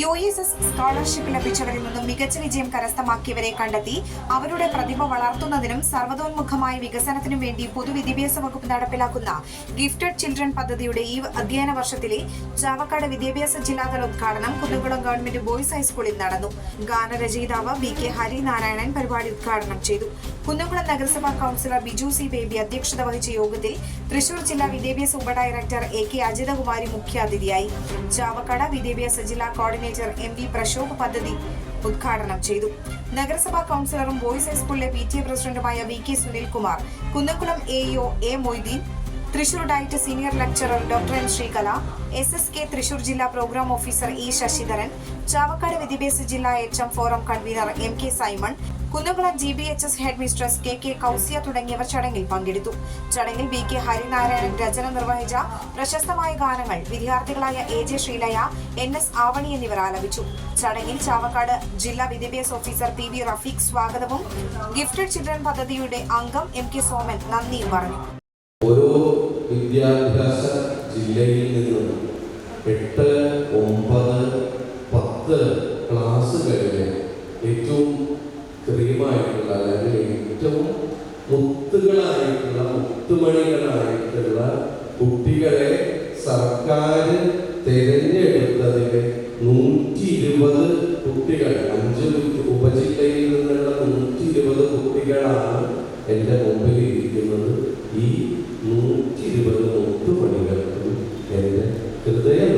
U S S scholarship ലഭിച്ചവരിൽ നിന്നും മികച്ച വിജയം കരസ്ഥമാക്കിയവരെ കണ്ടെത്തി അവരുടെ പ്രതിഭ വളർത്തുന്നതിനും സർവതോന്മുഖമായ വികസനത്തിനും വേണ്ടി പൊതുവിദ്യാഭ്യാസ വകുപ്പ് നടപ്പിലാക്കുന്ന ഗിഫ്റ്റഡ് ചിൽഡ്രൻ പദ്ധതിയുടെ ഈ അധ്യയന വർഷത്തിലെ ചാവക്കാട് വിദ്യാഭ്യാസ ജില്ലാതല ഉദ്ഘാടനം കുന്നംകുളം ഗവൺമെന്റ് ബോയ്സ് ഹൈസ്കൂളിൽ നടന്നു. ഗാനരചയിതാവ് ബി കെ ഹരിനാരായണൻ പരിപാടി ഉദ്ഘാടനം ചെയ്തു. കുന്നംകുളം നഗരസഭാ കൌൺസിലർ ബിജു സി ബേബി അധ്യക്ഷത വഹിച്ച യോഗത്തിൽ തൃശൂർ ജില്ലാ വിദ്യാഭ്യാസ ഉപഡയറക്ടർ എ കെ അജിതകുമാരി മുഖ്യാതിഥിയായി. ചാവക്കാട് വിദ്യാഭ്യാസ ജില്ലാ കോർഡിനേറ്റർ എം വി പ്രശോഭ് പദ്ധതി ഉദ്ഘാടനം ചെയ്തു. നഗരസഭാ കൌൺസിലറും ബോയ്സ് ഹൈസ്കൂളിലെ പി ടി എ പ്രസിഡന്റുമായ V K Sunilkumar Kunnamkulam A O A Moideen Thrissur DIET senior lecturer doctor N Sreekala S S K Thrissur ജില്ലാ programme officer E Sasidharan Chavakkad വിദ്യാഭ്യാസ ജില്ലാ H M forum convener M K Simon Kunnamkulam G B H S headmistress K K Kousiya തുടങ്ങിയവർ ചടങ്ങിൽ പങ്കെടുത്തു. ചടങ്ങിൽ B K Harinarayanan രചന നിർവഹിച്ച പ്രശസ്തമായ ഗാനങ്ങൾ വിദ്യാർത്ഥികളായ A J Sreelaya N S Avani എന്നിവർ ആലപിച്ചു. ചടങ്ങിൽ ചാവക്കാട് ജില്ലാ വിദ്യാഭ്യാസ ഓഫീസർ പി വി റഫീഖ് സ്വാഗതവും ഗിഫ്റ്റഡ് ചിൽഡ്രൻ പദ്ധതിയുടെ അംഗം എം കെ സോമൻ നന്ദിയും പറഞ്ഞു. വിദ്യാഭ്യാസ ജില്ലയിൽ എട്ട് ഒമ്പത് പത്ത് ക്ലാസ്സുകളിലെ ഏറ്റവും ലഭ്യമായിട്ടുള്ള അല്ലെങ്കിൽ ഏറ്റവും മുത്തുകളായിട്ടുള്ള മുത്തുമണികളായിട്ടുള്ള കുട്ടികളെ സർക്കാർ തിരഞ്ഞെടുത്തതിൽ നൂറ്റി ഇരുപത് കുട്ടികൾ അഞ്ച് ഉപജില്ലയിൽ നിന്നുള്ള നൂറ്റി ഇരുപത് കുട്ടികളാണ് എന്റെ മുമ്പിൽ ഇരിക്കുന്നത് ഈ നൂറ്റി ഇരുപത് മുത്തുമണികൾക്കും എന്റെ ഹൃദയം